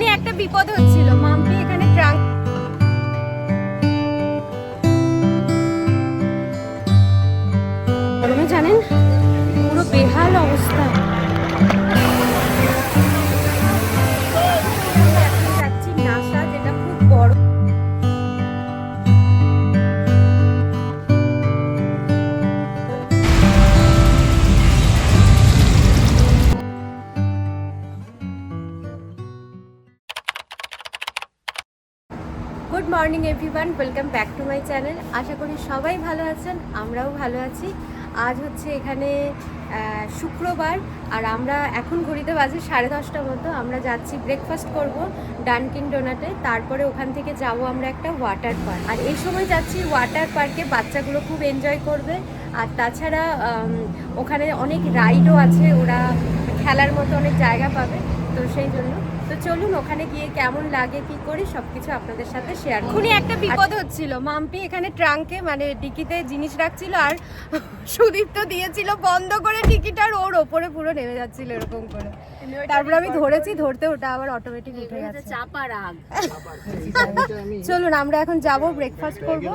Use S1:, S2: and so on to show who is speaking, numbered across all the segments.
S1: এক্ষুনি একটা বিপদ হচ্ছিল everyone welcome back to my channel আশা করি সবাই ভালো আছেন, আমরাও ভালো আছি। আজ হচ্ছে এখানে শুক্রবার, আর আমরা এখন ঘড়িতে বাজে সাড়ে দশটা মতো। আমরা যাচ্ছি ব্রেকফাস্ট করব ডানকিন ডোনাটে তারপরে ওখান থেকে যাব আমরা একটা ওয়াটার পার্ক আর এই সময় যাচ্ছি ওয়াটার পার্কে বাচ্চাগুলো খুব এনজয় করবে। আর তাছাড়া ওখানে অনেক রাইডও আছে, ওরা খেলার মতো অনেক জায়গা পাবে। তো সেই জন্য তো চলুন ওখানে গিয়ে কেমন লাগে কি করি সবকিছু আপনাদের সাথে শেয়ার এখনই একটা বিপদ হচ্ছিল। মাম্পি এখানে ট্রাঙ্কে মানে ডিকিতে জিনিস রাখছিল আর সুদীপ তো দিয়েছিল বন্ধ করে টিকিট আর ওর ওপরে পুরো নেমে যাচ্ছিল এরকম করে। তারপর আমি ধরেছি ধরতে ওটা আবার অটোমেটিক উঠে গেছে।
S2: চাপা রাগ।
S1: চলুন আমরা এখন যাব ব্রেকফাস্ট করব।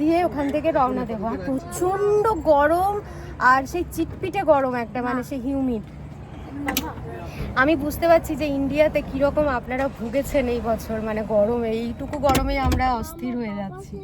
S1: দিয়ে ওখান থেকে রওনা দেবো। আর প্রচণ্ড গরম আর সেই চিটপিটে গরম একটা মানে সেই হিউমিড আমি বুঝতে পারছি যে ইন্ডিয়াতে কীরকম আপনারা ভুগেছেন এই বছর মানে গরমে, এইটুকু গরমে আমরা অস্থির হয়ে যাচ্ছি।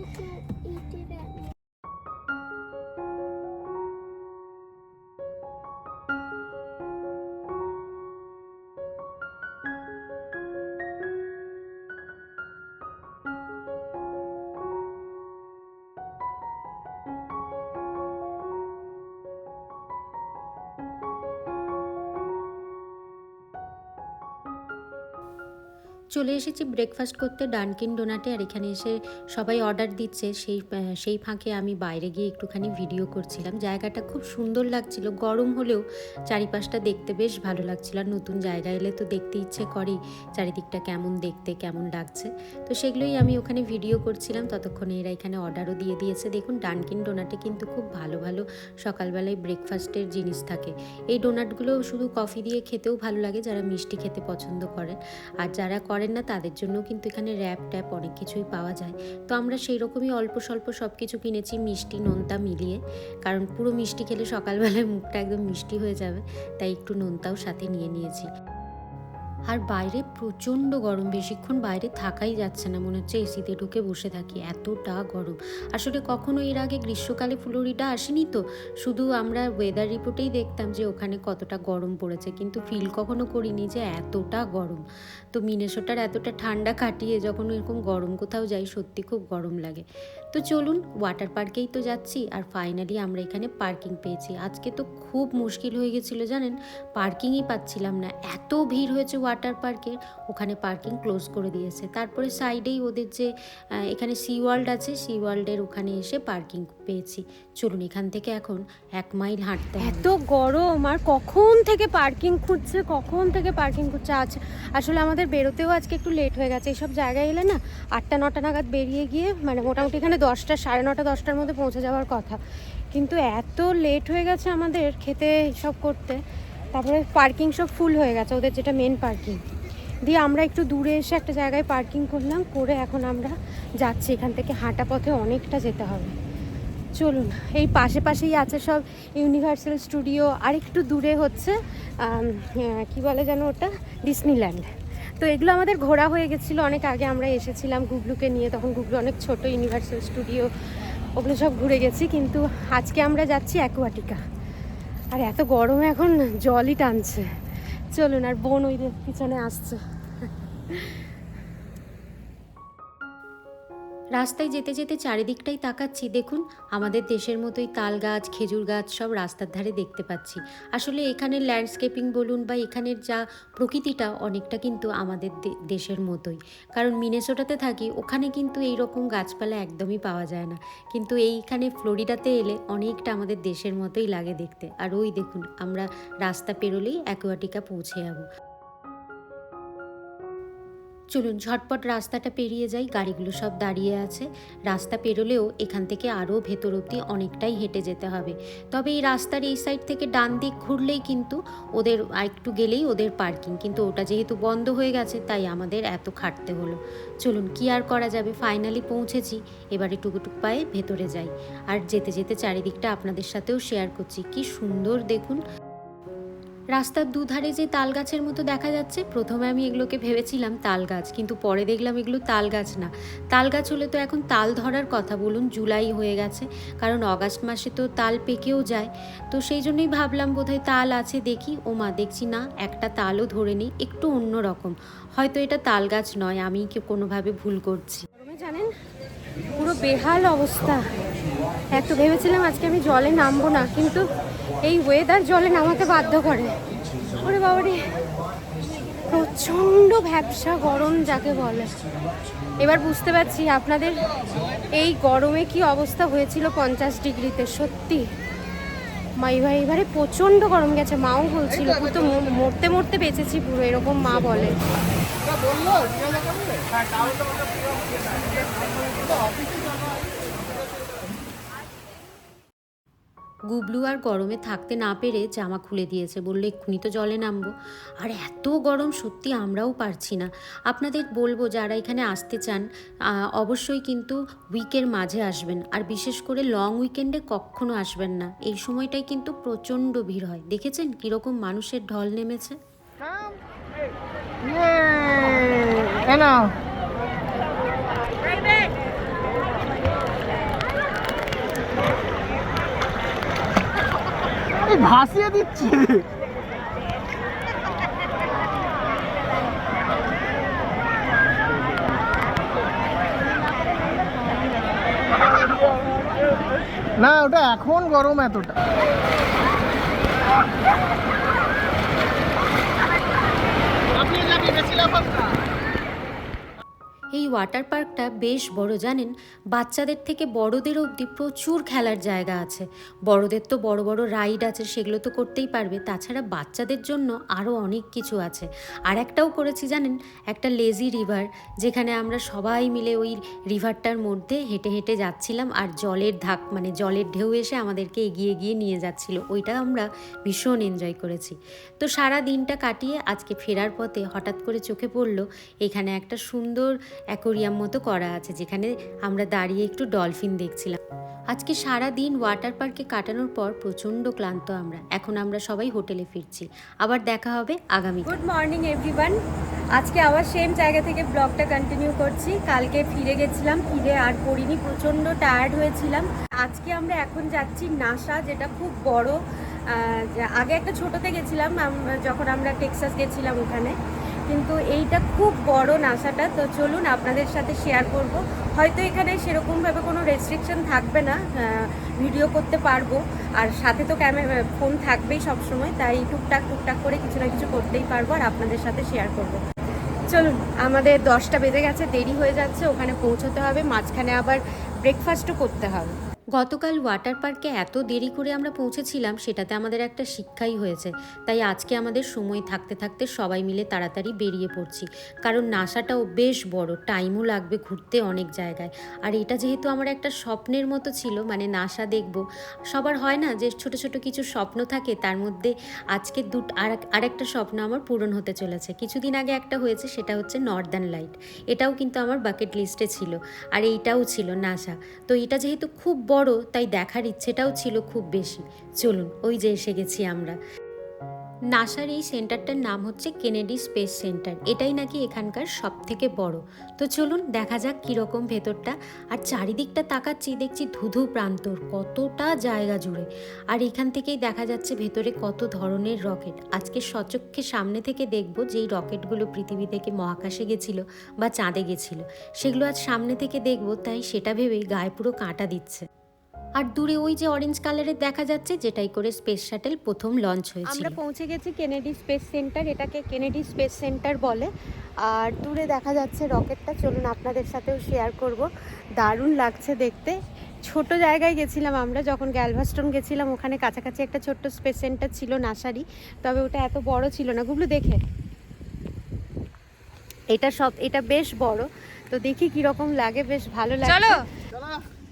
S3: চলে এসেছি ব্রেকফাস্ট করতে। ডানকিন ডোনাটে আর এখানে এসে সবাই অর্ডার দিচ্ছে। সেই সেই ফাঁকে আমি বাইরে গিয়ে একটুখানি ভিডিও করছিলাম। জায়গাটা খুব সুন্দর লাগছিল। গরম হলেও চারিপাশটা দেখতে বেশ ভালো লাগছিল। আর নতুন জায়গা এলে তো দেখতে ইচ্ছে করেই চারিদিকটা কেমন দেখতে, কেমন লাগছে। তো সেগুলোই আমি ওখানে ভিডিও করছিলাম। ততক্ষণে এরা এখানে অর্ডারও দিয়ে দিয়েছে। দেখুন ডানকিন ডোনাটে কিন্তু খুব ভালো ভালো সকালবেলায় ব্রেকফাস্টের জিনিস থাকে। এই ডোনাটগুলো শুধু কফি দিয়ে খেতেও ভালো লাগে। যারা মিষ্টি খেতে পছন্দ করেন। আর যারা করেন না, তাদের জন্য কিন্তু এখানে র্যাপ ট্যাপ অনেক কিছুই পাওয়া যায়। তো আমরা সেই রকমই অল্প স্বল্প সব কিছু কিনেছি মিষ্টি, নোনতা মিলিয়ে। কারণ পুরো মিষ্টি খেলে সকালবেলায় মুখটা একদম মিষ্টি হয়ে যাবে, তাই একটু নোনতাও সাথে নিয়ে নিয়েছি। আর বাইরে প্রচণ্ড গরম, বেশিক্ষণ বাইরে থাকাই যাচ্ছে না। মনে হচ্ছে এসিতে ঢুকে বসে থাকি। এতটা গরম। আসলে কখনো এর আগে গ্রীষ্মকালে ফ্লোরিডা আসেনি তো? শুধু আমরা ওয়েদার রিপোর্টেই দেখতাম যে ওখানে কতটা গরম পড়েছে। কিন্তু ফিল কখনো করিনি যে এতটা গরম। তো মিনেসোটার এতটা ঠান্ডা কাটিয়ে যখন এরকম গরম কোথাও যাই, সত্যি খুব গরম লাগে। তো চলুন ওয়াটার পার্কেই তো যাচ্ছি আর ফাইনালি আমরা এখানে পার্কিং পেয়েছি। আজকে তো খুব মুশকিল হয়ে গেছিল জানেন? পার্কিংই পাচ্ছিলাম না। এত ভিড় হয়েছে ওয়াটার পার্কে ওখানে পার্কিং ক্লোজ করে দিয়েছে। তারপরে সাইডেই ওদের যে এখানে সি ওয়ার্ল্ড আছে সি ওয়ার্ল্ডের ওখানে এসে পার্কিং পেয়েছি। চলুন এখান থেকে এখন এক মাইল হাঁটতে
S1: এত গরম! আর কখন থেকে পার্কিং খুঁজছে? কখন থেকে পার্কিং খুঁজছে? আজ, আসলে আমাদের বেরোতেও আজকে একটু লেট হয়ে গেছে। এইসব জায়গায় এলে না আটটা, নটা নাগাদ বেরিয়ে গিয়ে মানে মোটামুটি এখানে দশটা, সাড়ে নটা, দশটার মধ্যে পৌঁছে যাওয়ার কথা। কিন্তু এত লেট হয়ে গেছে আমাদের খেতে সব করতে, তারপরে পার্কিং সব ফুল হয়ে গেছে, ওদের যেটা মেন পার্কিং দিয়ে আমরা একটু দূরে এসে একটা জায়গায় পার্কিং করলাম, করে এখন আমরা যাচ্ছি। এখান থেকে হাঁটা পথে অনেকটা যেতে হবে। চলুন, এই পাশে পাশেই আছে সব ইউনিভার্সাল স্টুডিও আর একটু দূরে হচ্ছে কি বলে যেন ওটা? ডিসনিল্যান্ড তো এগুলো আমাদের ঘোরা হয়ে গেছিল। অনেক আগে আমরা এসেছিলাম গুগলুকে নিয়ে, তখন গুগলু অনেক ছোট, ইউনিভার্সাল স্টুডিও, ওগুলো সব ঘুরে গেছি। কিন্তু আজকে আমরা যাচ্ছি অ্যাকোয়াটিকা। আর এত গরমে এখন জলই টানছে। চলুন, আর বোন ওই পিছনে আসছে।
S3: রাস্তায় যেতে যেতে চারিদিকটাই তাকাচ্ছি। দেখুন, আমাদের দেশের মতোই তাল গাছ, খেজুর গাছ সব রাস্তার ধারে দেখতে পাচ্ছি। আসলে এখানের ল্যান্ডস্কেপিং বলুন বা এখানের যা প্রকৃতিটা, অনেকটা কিন্তু আমাদের দেশের মতোই। কারণ মিনেসোটাতে থাকি, ওখানে কিন্তু এই রকম গাছপালা একদমই পাওয়া যায় না। কিন্তু এইখানে ফ্লোরিডাতে এলে অনেকটা আমাদের দেশের মতোই লাগে দেখতে। আর ওই দেখুন, আমরা রাস্তা পেরোলেই অ্যাকোয়াটিকা পৌঁছে যাব। চলুন ঝটপট রাস্তাটা পেরিয়ে যাই, গাড়িগুলো সব দাঁড়িয়ে আছে। রাস্তা পেরোলেও এখান থেকে আরও ভেতর অবধি অনেকটাই হেঁটে যেতে হবে। তবে এই রাস্তার এই সাইড থেকে ডান দিক ঘুরলেই কিন্তু ওদের একটু গেলেই ওদের পার্কিং কিন্তু ওটা যেহেতু বন্ধ হয়ে গেছে, তাই আমাদের এত খাটতে হলো। চলুন, কি আর করা যাবে? ফাইনালি পৌঁছেছি। এবারে টুকুটুক পায়ে ভেতরে যাই। আর যেতে যেতে চারিদিকটা আপনাদের সাথেও শেয়ার করছি। কি সুন্দর দেখুন। রাস্তার দুধারে যে তাল গাছের মতো দেখা যাচ্ছে, প্রথমে আমি এগুলোকে ভেবেছিলাম তাল গাছ কিন্তু পরে দেখলাম এগুলো তাল গাছ না। তাল গাছ হলে তো এখন তাল ধরার কথা, বলুন জুলাই হয়ে গেছে, কারণ অগাস্ট মাসে তো তাল পেকেও যায়। তো সেই জন্যই ভাবলাম বোধহয় তাল আছে দেখি, ও মা দেখছি না, একটা তালও ধরে নিই, একটু অন্য রকম। হয়তো এটা তাল গাছ নয়, আমি কি কোনোভাবে ভুল করছি?
S1: জানেন, পুরো বেহাল অবস্থা। এত ভেবেছিলাম আজকে আমি জলে নামবো না, কিন্তু এই ওয়েদার জলে নামাতে বাধ্য করে। ওরে বাবারে, প্রচণ্ড ভ্যাবসা গরম যাকে বলে। এবার বুঝতে পারছি আপনাদের এই গরমে কি অবস্থা হয়েছিল পঞ্চাশ ডিগ্রিতে, সত্যি? মাই ভাই, এবারে প্রচণ্ড গরম গেছে, মাও বলছিল তো মরতে মরতে বেঁচেছি পুরো, এরকম মা বলে।
S3: গুবলু আর গরমে থাকতে না পেরে জামা খুলে দিয়েছে। বললে, এক্ষুনি তো জলে নামবো। আর এত গরম, সত্যি আমরাও পারছি না। আপনাদের বলব, যারা এখানে আসতে চান অবশ্যই কিন্তু উইকের মাঝে আসবেন। আর বিশেষ করে লং উইকেন্ডে কখনো আসবেন না। এই সময়টাই কিন্তু প্রচণ্ড ভিড় হয়। দেখেছেন কীরকম মানুষের ঢল নেমেছে?
S2: ভাসিয়ে দিচ্ছে। না ওটা এখন গরম এতটা।
S3: এই ওয়াটার পার্কটা বেশ বড়, জানেন? বাচ্চাদের থেকে বড়দের অবধি প্রচুর খেলার জায়গা আছে। বড়দের তো বড় বড় রাইড আছে, সেগুলো তো করতেই পারবে। তাছাড়া বাচ্চাদের জন্য আরও অনেক কিছু আছে। আর একটাও করেছি, জানেন? একটা লেজি রিভার যেখানে আমরা সবাই মিলে ওই রিভারটার মধ্যে হেঁটে হেঁটে যাচ্ছিলাম আর জলের ধাক মানে জলের ঢেউ এসে আমাদেরকে এগিয়ে গিয়ে নিয়ে যাচ্ছিল। ওইটা আমরা ভীষণ এনজয় করেছি। তো সারা দিনটা কাটিয়ে আজকে ফেরার পথে হঠাৎ করে চোখে পড়ল, এখানে একটা সুন্দর অ্যাকোরিয়াম মতো করা আছে, যেখানে আমরা দাঁড়িয়ে একটু ডলফিন দেখছিলাম। আজকে সারা দিন ওয়াটার পার্কে কাটানোর পর প্রচণ্ড ক্লান্ত আমরা। এখন আমরা সবাই হোটেলে ফিরছি। আবার দেখা হবে আগামী
S1: গুড মর্নিং এভরিওয়ান আজকে আবার সেম জায়গা থেকে ব্লগটা কন্টিনিউ করছি। কালকে ফিরে গেছিলাম, ফিরে আর পড়িনি প্রচণ্ড টায়ার্ড হয়েছিলাম। আজকে আমরা এখন যাচ্ছি নাসা, যেটা খুব বড় আগে একটা ছোটোতে গেছিলাম যখন আমরা টেক্সাস গেছিলাম ওখানে। কিন্তু এইটা খুব বড় নাসাটা। তো চলুন আপনাদের সাথে শেয়ার করব। হয়তো এখানে সেরকমভাবে কোনো রেস্ট্রিকশন থাকবে না ভিডিও করতে পারব। আর সাথে তো ক্যামেরা ফোন থাকবেই সবসময়, তাই টুকটাক টুকটাক করে কিছু না কিছু করতেই পারব আর আপনাদের সাথে শেয়ার করব। চলুন, আমাদের দশটা বেজে গেছে, দেরি হয়ে যাচ্ছে, ওখানে পৌঁছতে হবে, মাঝখানে আবার ব্রেকফাস্টও করতে হবে।
S3: গতকাল ওয়াটার পার্কে এত দেরি করে আমরা পৌঁছেছিলাম, সেটাতে আমাদের একটা শিক্ষাই হয়েছে। তাই আজকে আমাদের সময় থাকতে থাকতে সবাই মিলে তাড়াতাড়ি বেরিয়ে পড়ছি। কারণ নাসাটাও বেশ বড় টাইমও লাগবে ঘুরতে অনেক জায়গায়। আর এটা যেহেতু আমার একটা স্বপ্নের মতো ছিল মানে নাসা দেখব, সবার হয় না যে ছোট ছোট কিছু স্বপ্ন থাকে, তার মধ্যে আজকে আর, আরেকটা স্বপ্ন আমার পূরণ হতে চলেছে। কিছুদিন আগে একটা হয়েছে, সেটা হচ্ছে নর্দার্ন লাইট এটাও কিন্তু আমার বাকেট লিস্টে ছিল, আর এইটাও ছিল নাসা। তো এটা যেহেতু খুব বড় তাই দেখার ইচ্ছেটাও ছিল খুব বেশি। চলুন, ওই যে এসে গেছি আমরা। নাসার এই সেন্টারটার নাম হচ্ছে কেনেডি স্পেস সেন্টার। এটাই নাকি এখানকার সব থেকে বড়। তো চলুন, দেখা যাক কীরকম ভেতরটা। আর চারিদিকটা তাকাচ্ছি, দেখছি ধুধু প্রান্তর, কতটা জায়গা জুড়ে। আর এখান থেকেই দেখা যাচ্ছে ভেতরে কত ধরনের রকেট। আজকে সচক্ষে সামনে থেকে দেখব যেই রকেটগুলো পৃথিবী থেকে মহাকাশে গেছিল বা চাঁদে গেছিল। সেগুলো আজ সামনে থেকে দেখব, তাই সেটা ভেবেই গায়ে পুরো কাঁটা দিচ্ছে। আর দূরে ওই যে অরেঞ্জ কালারের দেখা যাচ্ছে যেটাই করে স্পেস শাটেল প্রথম লঞ্চ হয়েছিল।
S1: আমরা পৌঁছে গেছি কেনেডি স্পেস সেন্টার এটাকে কেনেডি স্পেস সেন্টার বলে। আর দূরে দেখা যাচ্ছে রকেটটা চলুন আপনাদের সাথেও শেয়ার করব। দারুণ লাগছে দেখতে। ছোট জায়গায় গেছিলাম আমরা যখন গ্যালভাস্টন গেছিলাম ওখানে কাছাকাছি একটা ছোট্ট স্পেস সেন্টার ছিল নাসারি। তবে ওটা এত বড় ছিল না। গুগলু দেখে। এটা সব এটা বেশ বড়। তো দেখি কি রকম লাগে বেশ ভালো লাগে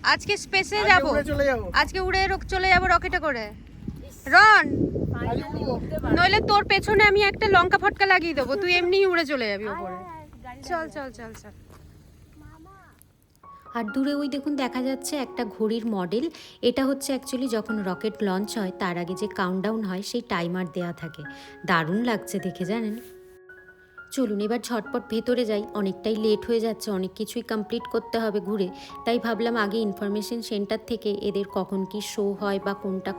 S4: আজকে স্পেসে যাব।
S2: চলে যাব।
S4: আজকে উড়ে চলে যাব রকেটে করে। রন নইলে তোর পেছনে আমি একটা লঙ্কা ফটকা লাগিয়ে দেবো। তুই এমনিই উড়ে চলে যাবি ওপরে। চল চল চল চল।
S3: আর দূরে ওই দেখুন দেখা যাচ্ছে একটা ঘড়ির মডেল এটা হচ্ছে অ্যাকচুয়ালি যখন রকেট লঞ্চ হয় তার আগে যে কাউন্টডাউন হয় সেই টাইমার দেয়া থাকে। দারুণ লাগছে দেখে জানেন? চলুন এবার ঝটপট ভেতরে যাই। অনেকটাই লেট হয়ে যাচ্ছে, অনেক কিছুই কমপ্লিট করতে হবে ঘুরে। তাই ভাবলাম আগে ইনফরমেশন সেন্টার থেকে এদের কখন কি শো হয় বা কোনটা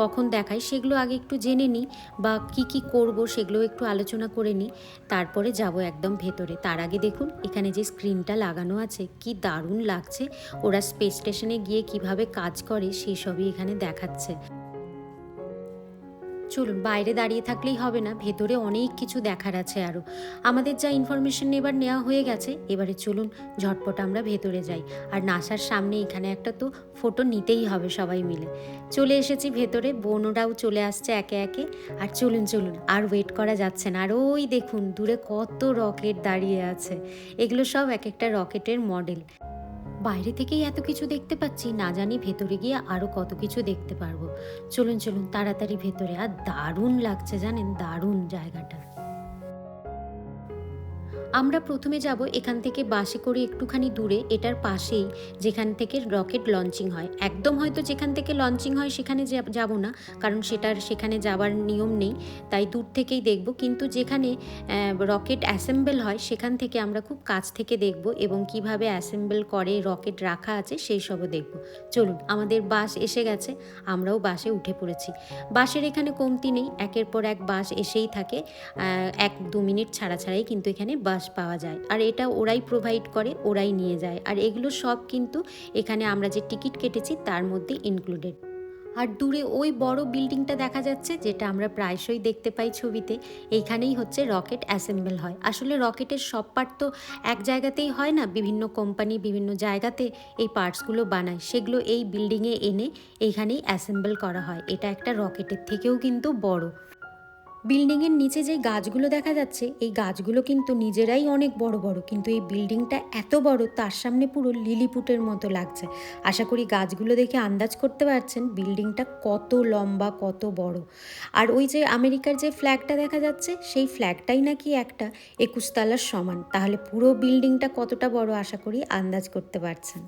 S3: কখন দেখায়, সেগুলো আগে একটু জেনে নিই বা কি কি করব সেগুলো একটু আলোচনা করে নিই। তারপরে যাব একদম ভেতরে। তার আগে দেখুন, এখানে যে স্ক্রিনটা লাগানো আছে, কি দারুণ লাগছে। ওরা স্পেস স্টেশনে গিয়ে কীভাবে কাজ করে সেই সবই এখানে দেখাচ্ছে। চলুন, বাইরে দাঁড়িয়ে থাকলেই হবে না, ভেতরে অনেক কিছু দেখার আছে আরও আমাদের যা ইনফরমেশন এবার নেওয়া হয়ে গেছে, এবারে চলুন, ঝটপট আমরা ভেতরে যাই। আর নাসার সামনে এখানে একটা তো ফটো নিতেই হবে সবাই মিলে। চলে এসেছি ভেতরে, বোনরাও চলে আসছে একে একে। আর চলুন চলুন, আর ওয়েট করা যাচ্ছে না। আর ওই দেখুন, দূরে কত রকেট দাঁড়িয়ে আছে। এগুলো সব এক একটা রকেটের মডেল বাইরে থেকেই এত কিছু দেখতে পাচ্ছি, না জানি ভেতরে গিয়ে আরও কত কিছু দেখতে পারব। চলুন চলুন তাড়াতাড়ি ভেতরে, আর দারুণ লাগছে জানেন, দারুণ জায়গাটা। আমরা প্রথমে যাব এখান থেকে বাসে করে একটুখানি দূরে, এটার পাশেই, যেখান থেকে রকেট লঞ্চিং হয়। একদম হয়তো যেখান থেকে লঞ্চিং হয় সেখানে যাব না, কারণ সেটার, সেখানে যাওয়ার নিয়ম নেই, তাই দূর থেকেই দেখব। কিন্তু যেখানে রকেট অ্যাসেম্বল হয়, সেখান থেকে আমরা খুব কাছ থেকে দেখব এবং কীভাবে অ্যাসেম্বল করে রকেট রাখা আছে, সেই সবও দেখব। চলুন, আমাদের বাস এসে গেছে, আমরাও বাসে উঠে পড়েছি। বাসের এখানে কমতি নেই, একের পর এক বাস এসেই থাকে এক দু মিনিট ছাড়া ছাড়াই কিন্তু এখানে বাস পাওয়া যায়। আর এটা ওরাই প্রোভাইড করে, ওরাই নিয়ে যায়। আর এগুলো সব কিন্তু এখানে আমরা যে টিকিট কেটেছি, তার মধ্যে ইনক্লুডেড আর দূরে ওই বড় বিল্ডিংটা দেখা যাচ্ছে, যেটা আমরা প্রায়শই দেখতে পাই ছবিতে, এইখানেই হচ্ছে রকেট অ্যাসেম্বল হয়। আসলে রকেটের সব পার্ট তো এক জায়গাতেই হয় না, বিভিন্ন কোম্পানি বিভিন্ন জায়গাতে এই পার্টসগুলো বানায়। সেগুলো এই বিল্ডিংয়ে এনে এইখানেই অ্যাসেম্বল করা হয়। এটা একটা রকেটের থেকেও কিন্তু বড়। বিল্ডিংয়ের নিচে যে গাছগুলো দেখা যাচ্ছে, এই গাছগুলো কিন্তু নিজেরাই অনেক বড় বড়। কিন্তু এই বিল্ডিংটা এত বড়, তার সামনে পুরো লিলিপুটের মতো লাগছে। আশা করি গাছগুলো দেখে আন্দাজ করতে পারছেন, বিল্ডিংটা কত লম্বা, কত বড়। আর ওই যে আমেরিকার যে ফ্ল্যাগটা দেখা যাচ্ছে, সেই ফ্ল্যাগটাই নাকি একটা একুশতলার সমান। তাহলে পুরো বিল্ডিংটা কতটা বড়, আশা করি আন্দাজ করতে পারছেন।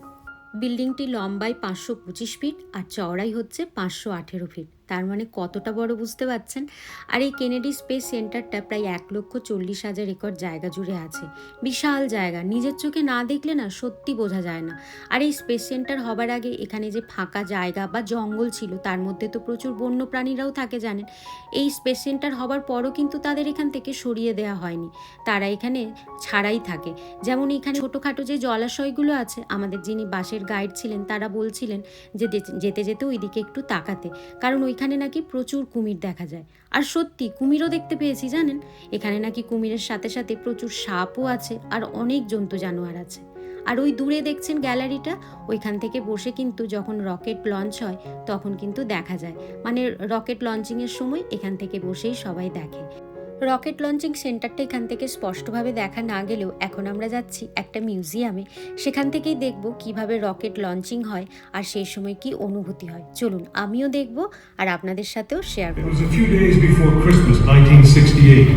S3: বিল্ডিংটি লম্বায় পাঁচশো পঁচিশ ফিট আর চওড়াই হচ্ছে পাঁচশো আঠেরো ফিট। তার মানে কতটা বড় বুঝতে পারছেন? আর এই কেনেডি স্পেস সেন্টারটা প্রায় এক লক্ষ চল্লিশ হাজার একর জায়গা জুড়ে আছে। বিশাল জায়গা। নিজের চোখে না দেখলে না সত্যি বোঝা যায় না। আর এই স্পেস সেন্টার হবার আগে এখানে যে ফাঁকা জায়গা বা জঙ্গল ছিল, তার মধ্যে তো প্রচুর বন্য প্রাণীরাও থাকে জানেন। এই স্পেস সেন্টার হবার পরও কিন্তু তাদের এখান থেকে সরিয়ে দেওয়া হয়নি। তারা এখানে ছাড়াই থাকে। যেমন এখানে ছোটোখাটো যে জলাশয়গুলো আছে, আমাদের যিনি বাসের গাইড ছিলেন, তারা বলছিলেন যে যেতে যেতে ওইদিকে একটু তাকাতে। কারণ ওইখানে নাকি প্রচুর কুমির দেখা যায়। আর সত্যি, কুমিরও দেখতে পেয়েছি, জানেন? এখানে নাকি কুমিরের সাথে সাথে প্রচুর সাপও আছে, আর অনেক জন্তু জানোয়ার আছে। আর ওই দূরে দেখছেন গ্যালারিটা? ওইখান থেকে বসে কিন্তু যখন রকেট লঞ্চ হয়, তখন কিন্তু দেখা যায়। মানে রকেট লঞ্চিংয়ের সময় এখান থেকে বসেই সবাই দেখে। রকেট লঞ্চিং সেন্টারটা এখান থেকে স্পষ্টভাবে দেখা না গেলেও এখন আমরা যাচ্ছি একটা মিউজিয়ামে সেখান থেকেই দেখব কীভাবে রকেট লঞ্চিং হয় আর সেই সময় কি অনুভূতি হয় চলুন আমিও দেখব আর আপনাদের সাথেও শেয়ার করব
S5: was a few days before Christmas 1968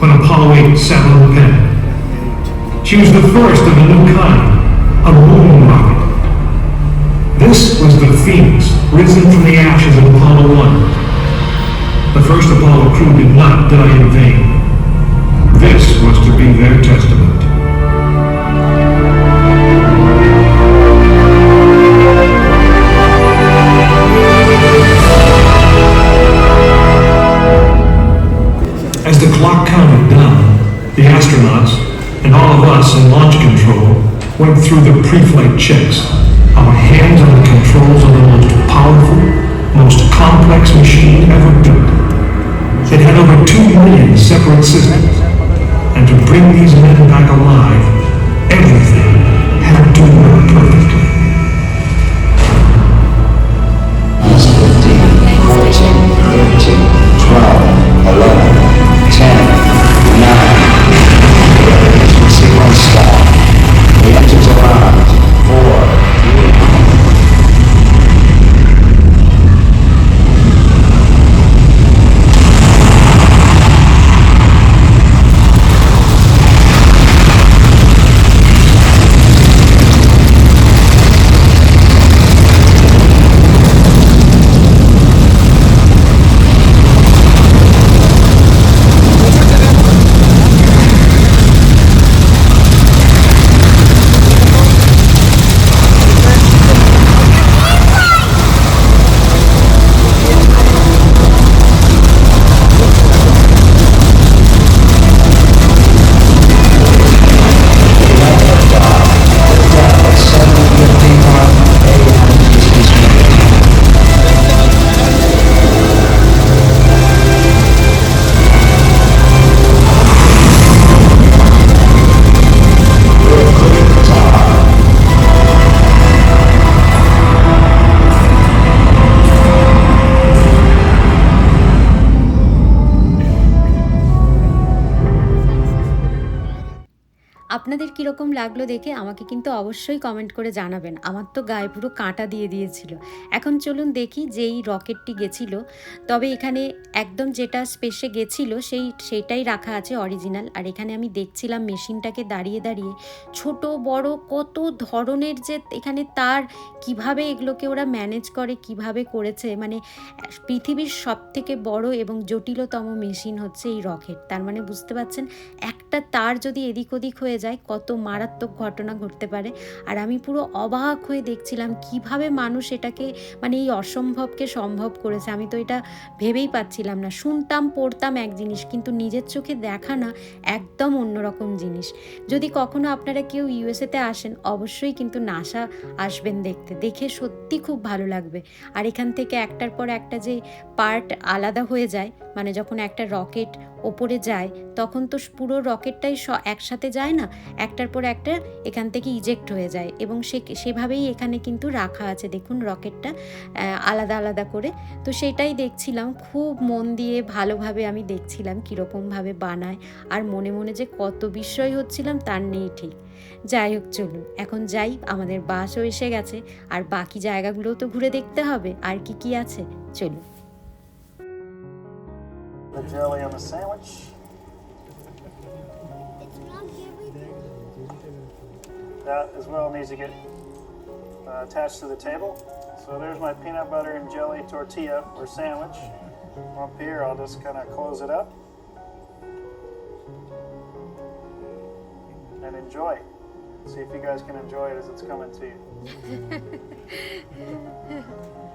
S5: when Apollo 8 sat on the pad. She was the first of a new kind, a moon rocket. This was the Phoenix, risen from the ashes of Apollo 1. The first Apollo crew did not die
S3: আপনাদের কীরকম লাগল দেখে আমাকে কিন্তু অবশ্যই comment করে জানাবেন। আমার তো গায়ে পুরো কাঁটা দিয়ে দিয়েছিল। এখন চলুন দেখি যেই রকেটটি গেছিল। তবে এখানে একদম যেটা স্পেসে গেছিল সেই, সেটাই রাখা আছে অরিজিনাল আর এখানে আমি দেখছিলাম মেশিনটাকে দাঁড়িয়ে দাঁড়িয়ে ছোট, বড় কত ধরনের যে এখানে তার কীভাবে এগুলোকে ওরা ম্যানেজ করে, কীভাবে করেছে। মানে পৃথিবীর সব থেকে বড় এবং জটিলতম মেশিন হচ্ছে এই রকেট। তার মানে বুঝতে পারছেন, একটা তার যদি এদিক ওদিক হয়ে যায় কত মারাত্মক ঘটনা ঘটতে পারে। আর আমি পুরো অবাক হয়ে দেখছিলাম কীভাবে মানুষ এটাকে মানে এই অসম্ভবকে সম্ভব করেছে। আমি তো এটা ভেবেই পাচ্ছিলাম না। শুনতাম, পড়তাম এক জিনিস, কিন্তু নিজের চোখে দেখা না একদম অন্যরকম জিনিস। যদি কখনো আপনারা কেউ ইউএসএতে আসেন, অবশ্যই কিন্তু নাসা আসবেন দেখতে। দেখে সত্যি খুব ভালো লাগবে। আর এখান থেকে একটার পর একটা যে পার্ট আলাদা হয়ে যায় মানে যখন একটা রকেট ওপরে যায়, তখন তো পুরো রকেটটাই স- একসাথে যায় না? একটার পর একটা এখান থেকে ইজেক্ট হয়ে যায় এবং সে, সেভাবেই এখানে কিন্তু রাখা আছে। দেখুন রকেটটা আলাদা আলাদা করে। তো সেটাই দেখছিলাম, খুব মন দিয়ে ভালোভাবে আমি দেখছিলাম কীরকমভাবে বানায় আর মনে মনে যে কত বিস্ময় হচ্ছিলাম তার নেই ঠিক। যাই হোক, চলুন। এখন যাই, আমাদের বাসও এসে গেছে। আর বাকি জায়গাগুলোও তো ঘুরে দেখতে হবে। আর কি কি আছে? চলুন।
S6: The jelly on the sandwich. That as well needs to get uh, attached to the table. So there's my peanut butter and jelly tortilla or sandwich. Up here, I'll just kind of close it up and enjoy. See if you guys can enjoy it as it's coming to you.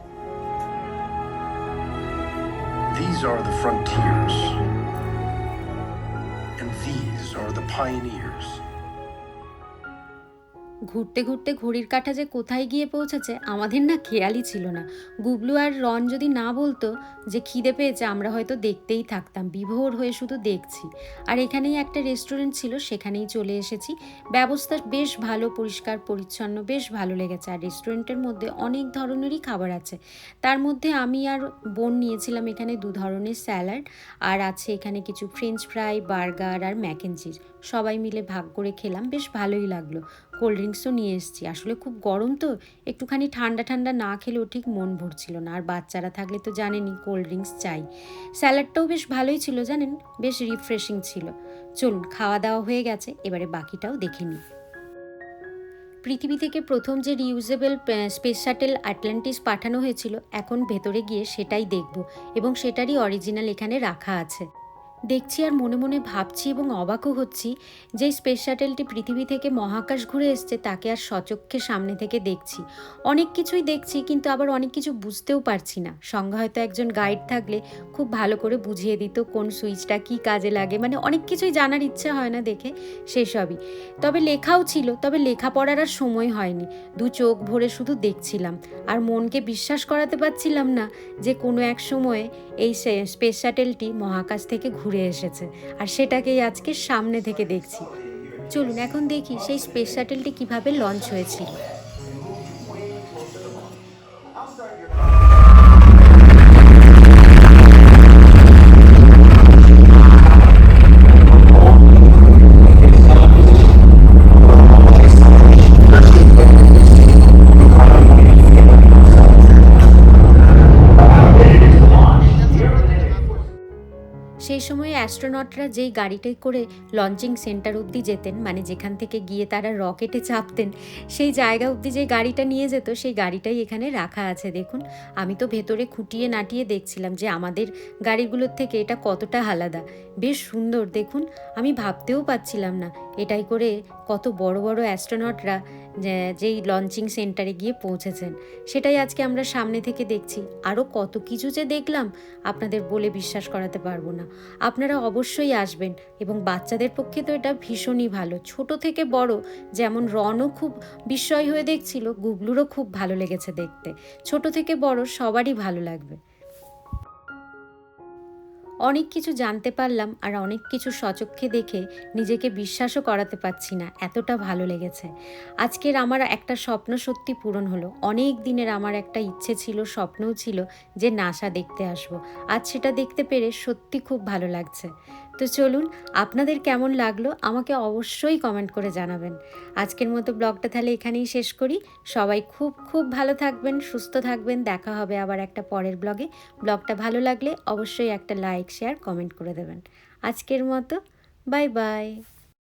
S7: These are the frontiers. And these are the pioneers.
S3: ঘুরতে ঘুরতে ঘড়ির কাঁটা যে কোথায় গিয়ে পৌঁছেছে, আমাদের না খেয়ালই ছিল না। গুবলু আর রন যদি না বলতো যে খিদে পেয়েছে, আমরা হয়তো দেখতেই থাকতাম, বিভোর হয়ে শুধু দেখছি। আর এখানেই একটা রেস্টুরেন্ট ছিল, সেখানেই চলে এসেছি। ব্যবস্থা বেশ ভালো, পরিষ্কার, পরিচ্ছন্ন, বেশ ভালো লেগেছে। আর রেস্টুরেন্টের মধ্যে অনেক ধরনেরই খাবার আছে। তার মধ্যে আমি আর বোন নিয়েছিলাম এখানে দু ধরনের স্যালাড, আর আছে এখানে কিছু ফ্রেঞ্চ ফ্রাই বার্গার আর ম্যাক চিজ সবাই মিলে ভাগ করে খেলাম, বেশ ভালোই লাগল। কোল্ড ড্রিঙ্কসও নিয়ে এসেছি। আসলে খুব গরম তো, একটুখানি ঠান্ডা ঠান্ডা না খেলেও ঠিক মন ভরছিল না। আর বাচ্চারা থাকলে তো জানেনই কোল্ড ড্রিঙ্কস চাই। স্যালাডটাও বেশ ভালোই ছিল, জানেন? বেশ রিফ্রেশিং ছিল। চলুন, খাওয়া দাওয়া হয়ে গেছে। এবারে বাকিটাও দেখে নিই। পৃথিবী থেকে প্রথম যে রিউজেবল স্পেস শাটেল আটলান্টিস পাঠানো হয়েছিল, এখন ভেতরে গিয়ে সেটাই দেখব। এবং সেটারই অরিজিনাল এখানে রাখা আছে। দেখছি আর মনে মনে ভাবছি এবং অবাকও হচ্ছি যে স্পেস শাটেলটি পৃথিবী থেকে মহাকাশ ঘুরে এসছে, তাকে আর সচক্ষে সামনে থেকে দেখছি। অনেক কিছুই দেখছি কিন্তু আবার অনেক কিছু বুঝতেও পারছি না। সঙ্গে হয়তো একজন গাইড থাকলে খুব ভালো করে বুঝিয়ে দিত কোন সুইচটা কি কাজে লাগে। মানে অনেক কিছুই জানার ইচ্ছা হয় না দেখে সেসবই। তবে লেখাও ছিল, তবে লেখা পড়ার আর সময় হয়নি। দু চোখ ভরে শুধু দেখছিলাম। আর মনকে বিশ্বাস করাতে পারছিলাম না যে কোনো এক সময়ে এই স্পেস শাটেলটি মহাকাশ থেকে ঘুরে এসেছে। আর সেটাকেই আজকে সামনে থেকে দেখছি। চলুন, এখন দেখি সেই স্পেস শাটেলটি কীভাবে লঞ্চ হয়েছিল। সেই সময়ে অ্যাস্ট্রোনটরা যেই গাড়িটাই করে লঞ্চিং সেন্টার অবধি যেতেন মানে যেখান থেকে গিয়ে তারা রকেটে চাপতেন, সেই জায়গা অব্দি যে গাড়িটা নিয়ে যেত, সেই গাড়িটাই এখানে রাখা আছে। দেখুন, আমি তো ভেতরে খুঁটিয়ে নাটিয়ে দেখছিলাম যে আমাদের গাড়িগুলোর থেকে এটা কতটা আলাদা। বেশ সুন্দর, দেখুন, আমি ভাবতেও পাচ্ছিলাম না এটাই করে কত বড় বড় অ্যাস্ট্রোনটরা যেই লঞ্চিং সেন্টারে গিয়ে পৌঁছেছেন। সেটাই আজকে আমরা সামনে থেকে দেখছি। আরও কত কিছু যে দেখলাম, আপনাদের বলে বিশ্বাস করাতে পারব না। আপনারা অবশ্যই আসবেন এবং বাচ্চাদের পক্ষে তো এটা ভীষণই ভালো। ছোট থেকে বড় যেমন রনও খুব বিস্ময় হয়ে দেখছিল, গুগলুরও খুব ভালো লেগেছে দেখতে। ছোট থেকে বড় সবারই ভালো লাগবে। অনেক কিছু জানতে পারলাম আর অনেক কিছু সচক্ষে দেখে নিজেকে বিশ্বাসও করাতে পারছি না, এতটা ভালো লেগেছে। আজকের আমার একটা স্বপ্ন সত্যি পূরণ হলো। অনেক দিনের আমার একটা ইচ্ছে ছিল, স্বপ্নও ছিল যে নাসা দেখতে আসব। আজ সেটা দেখতে পেরে সত্যি খুব ভালো লাগছে। তো চলুন, আপনাদের কেমন লাগল আমাকে অবশ্যই কমেন্ট করে জানাবেন। আজকের মতো ব্লগটা তাহলে এখানেই শেষ করি। সবাই খুব খুব ভালো থাকবেন, সুস্থ থাকবেন। দেখা হবে আবার একটা পরের ব্লগে। ব্লগটা ভালো লাগলে অবশ্যই একটা লাইক শেয়ার কমেন্ট করে দেবেন। আজকের মতো বাই বাই